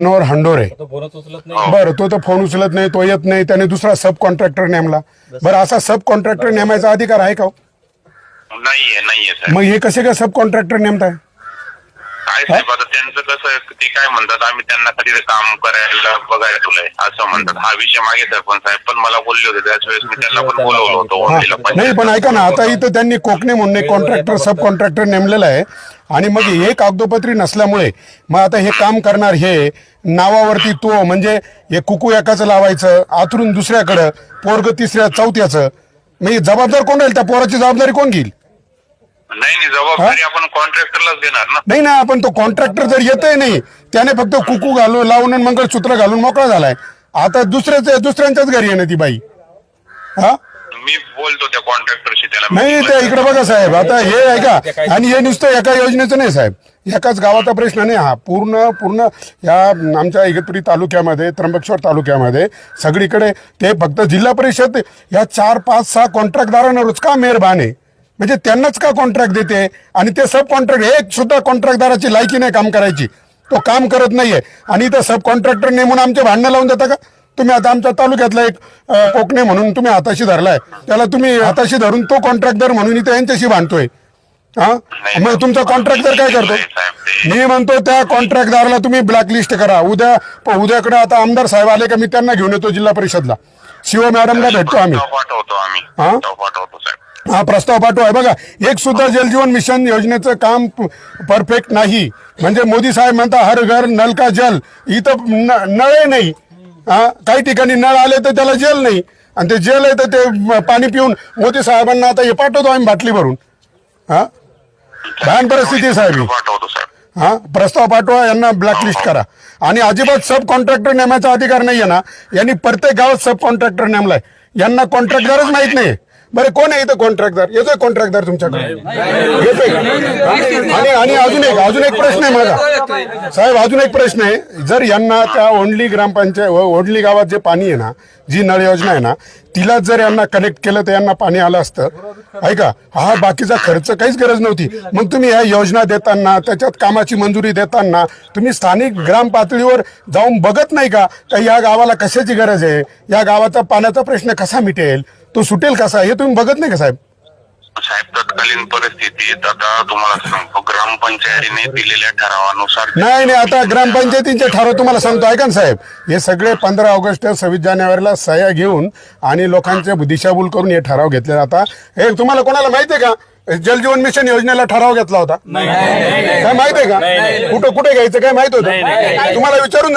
नोर हंडोरे. तो फोनच उचलत नाही. बरं तो तर फोन उचलत नाही तो येत नाही त्याने दुसरा सब कॉन्ट्रॅक्टर नेमला. बरं असा सब कॉन्ट्रॅक्टर नेमायचा अधिकार आहे का हो? नाहीये नाहीये साहेब. मग हे कसे काय सब कॉन्ट्रॅक्टर नेमताय? काय साहेब आता त्यांचं कसं आहे, ते काय म्हणतात आम्ही त्यांना कधी काम करायला बघायला तुलंय असं म्हणतात. हा विषय मागे सरपंच साहेब पण मला बोलले होते त्याच वेळेस मी त्यांना पण बोलवलं होतं पण. नाही पण ऐका ना आता इथं त्यांनी कोकणे म्हणून कॉन्ट्रॅक्टर सब कॉन्ट्रॅक्टर नेमलेला आहे. आणि मग हे कागदोपत्री नसल्यामुळे मग आता हे काम करणार हे नावावरती तो म्हणजे हे कुकू एकाचं लावायचं आतरून दुसऱ्याकडं पोरग तिसऱ्या चौथ्याचं मग हे जबाबदार कोण राहील? त्या पोराची जबाबदारी कोण घेईल? नाही नाही जबाबदारी आपण कॉन्ट्रॅक्टरलाच देणार ना. नाही ना आपण तो कॉन्ट्रॅक्टर जर येतही नाही त्याने फक्त कुकू घालून लावून आणि मंगळसूत्र घालून मोकळा झालाय. आता दुसऱ्याच दुसऱ्यांच्याच घरी आहे ना ती बाई. हा? मी बोलतो त्या कॉन्ट्रॅक्टरशी त्याला. नाही ते इकडे बघा साहेब आता हे आहे का आणि हे नुसतं एका योजनेचं नाही साहेब. एकाच गावाचा प्रश्न नाही हा. पूर्ण पूर्ण या आमच्या इगतपुरी तालुक्यामध्ये त्र्यंबकेश्वर तालुक्यामध्ये सगळीकडे ते फक्त जिल्हा परिषद या चार पाच सहा कॉन्ट्रॅक्टदारांवरच का मेहरबान आहे? म्हणजे त्यांनाच का कॉन्ट्रॅक्ट देते? आणि ते सब कॉन्ट्रॅक्ट एक सुद्धा कॉन्ट्रॅक्टदाराची लायकी नाही काम करायची. तो काम करत नाहीये. आणि इथं सब कॉन्ट्रॅक्टर नेमून आमचे भांडणं लावून देता का? तुम्ही आता आमच्या तालुक्यातला एक कोकणे म्हणून तुम्ही हाताशी धरलाय. त्याला तुम्ही हाताशी धरून तो कॉन्ट्रॅक्टर म्हणून इथे यांच्याशी भांडतोय. हा? मग तुमचा कॉन्ट्रॅक्टर काय करतो? मी म्हणतो त्या कॉन्ट्रॅक्टदाराला तुम्ही ब्लॅकलिस्ट करा. उद्या उद्याकडे आता आमदार साहेब आले का मी त्यांना घेऊन येतो जिल्हा परिषदला. शिव मॅडमला भेटतो आम्ही. हा? हा प्रस्ताव पाठवा. आहे बघा एक सुद्धा जलजीवन मिशन योजनेचं काम परफेक्ट नाही. म्हणजे मोदी साहेब म्हणता हर घर नल का जल. इथं नळे नाही. हा काही ठिकाणी नळ आले तर त्याला जेल नाही. आणि ते जेल आहे तर ते पाणी पिऊन मोदी साहेबांना आता हे पाठवतो आम्ही बाटली भरून. हा? भयान परिस्थिती आहे साहेब ही. हा प्रस्ताव पाठवा यांना ब्लॅकलिस्ट करा. आणि अजिबात सब कॉन्ट्रॅक्टर नेमायचा अधिकार नाहीये ना. यांनी प्रत्येक गावात सब कॉन्ट्रॅक्टर नेमलाय. यांना कॉन्ट्रॅक्टरच माहीत नाही बरं कोण आहे इथं कॉन्ट्रॅक्टर येतोय कॉन्ट्रॅक्टर तुमच्याकडे? येतोय का? आणि आणि अजून एक अजून एक प्रश्न आहे माझा साहेब अजून एक प्रश्न आहे. जर यांना त्या ओंडली ग्रामपंचायत ओंडली गावात जे पाणी आहे ना जी नळ योजना आहे ना तिला जर यांना कनेक्ट केलं तर यांना पाणी आलं असतं. ऐका हा बाकीचा खर्च काहीच गरज नव्हती. मग तुम्ही ह्या योजना देताना त्याच्यात कामाची मंजुरी देताना तुम्ही स्थानिक ग्राम पातळीवर जाऊन बघत नाही का का या गावाला कशाची गरज आहे? या गावाचा पाण्याचा प्रश्न कसा मिटेल? तो सुटेल कसा हे तुम्ही बघत नाही का साहेब? साहेब तत्कालीन परिस्थितीत आता तुम्हाला सांगतो ग्रामपंचायतीने दिलेल्या ठरावानुसार नाही नाही आता ग्रामपंचायतींचे ठराव तुम्हाला सांगतो. ऐका ना साहेब हे सगळे पंधरा ऑगस्ट सव्वीस जानेवारीला सह्या घेऊन आणि लोकांचे दिशाभूल करून हे ठराव घेतले जातात. हे तुम्हाला कोणाला माहिती आहे का? जलजीवन मिशन योजनेला ठराव घेतला होता. काय माहिती आहे का? कुठं कुठे घ्यायचं काय माहीत होतं? तुम्हाला विचारून